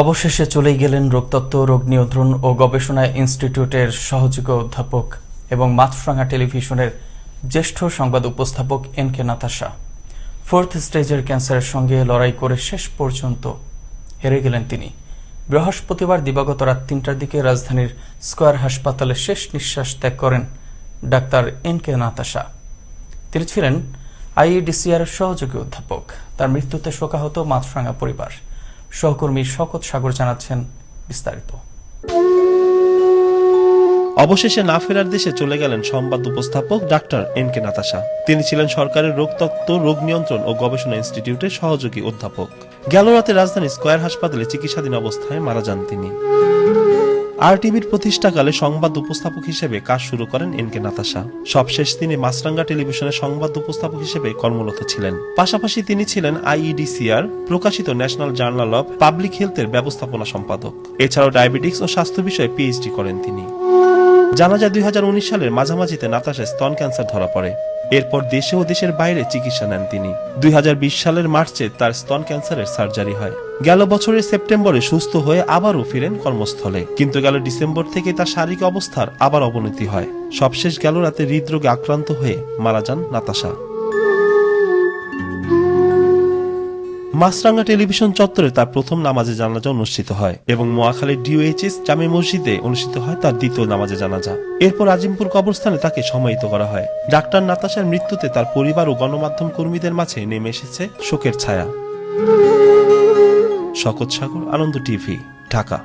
অবশেষে চলেই গেলেন রোগতত্ত্ব, রোগ নিয়ন্ত্রণ ও গবেষণা ইনস্টিটিউটের সহযোগী অধ্যাপক এবং মাছরাঙা টেলিভিশনের জ্যেষ্ঠ সংবাদ উপস্থাপক এন কে নাতাশা। ফোর্থ স্টেজের ক্যান্সারের সঙ্গে লড়াই করে শেষ পর্যন্ত হেরে গেলেন তিনি। বৃহস্পতিবার দিবাগত রাত তিনটার দিকে রাজধানীর স্কয়ার হাসপাতালে শেষ নিঃশ্বাস ত্যাগ করেন ডাক্তার এন কে নাতাশা। তিনি ছিলেন আইইডিসিআর সহযোগী অধ্যাপক। তার মৃত্যুতে শোকাহত মাছরাঙা পরিবার। সহকর্মী শকত সাগর জানাচ্ছেন বিস্তারিত। অবশেষে না ফেরার দেশে চলে গেলেন সংবাদ উপস্থাপক ডাক্তার এন কে নাতাশা। তিনি ছিলেন সরকারের রোগতত্ত্ব রোগ নিয়ন্ত্রণ ও গবেষণা ইনস্টিটিউটের সহযোগী অধ্যাপক। গেল রাতে রাজধানী স্কয়ার হাসপাতালে চিকিৎসাধীন অবস্থায় মারা যান তিনি। আর টিভির প্রতিষ্ঠাকালে সংবাদ উপস্থাপক হিসেবে কাজ শুরু করেন এন কে নাতাশা। সবশেষ তিনি মাছরাঙ্গা টেলিভিশনের সংবাদ উপস্থাপক হিসেবে কর্মরত ছিলেন। পাশাপাশি তিনি ছিলেন আইইডিসিআর, প্রকাশিত ন্যাশনাল জার্নাল অব পাবলিক হেলথের ব্যবস্থাপনা সম্পাদক। এছাড়াও ডায়াবেটিক্স ও স্বাস্থ্য বিষয়ে পিএইচডি করেন তিনি। জানা যায় দুই হাজার উনিশ সালের মাঝামাঝিতে নাতাশায় স্তন ক্যান্সার ধরা পড়ে। এরপর দেশে ও দেশের বাইরে চিকিৎসা নেন তিনি। দুই হাজার বিশ সালের মার্চে তার স্তন ক্যান্সারের সার্জারি হয়। গেল বছরের সেপ্টেম্বরে সুস্থ হয়ে আবারও ফিরেন কর্মস্থলে। কিন্তু গেল ডিসেম্বর থেকে তার শারীরিক অবস্থার আবার অবনতি হয়। সবশেষ গেল রাতে হৃদরোগে আক্রান্ত হয়ে মারা যান নাতাশা। মাছরাঙ্গা টেলিভিশন চত্বরে তার প্রথম নামাজে জানাজা অনুষ্ঠিত হয় এবং মোয়াখালীর ডিওএইচএস জামে মসজিদে অনুষ্ঠিত হয় তার দ্বিতীয় নামাজে জানাজা। এরপর আজিমপুর কবরস্থানে তাকে সমাহিত করা হয়। ডাক্তার নাতাশার মৃত্যুতে তার পরিবার ও গণমাধ্যম কর্মীদের মাঝে নেমে এসেছে শোকের ছায়া। শকত সাগর, আনন্দ টিভি, ঢাকা।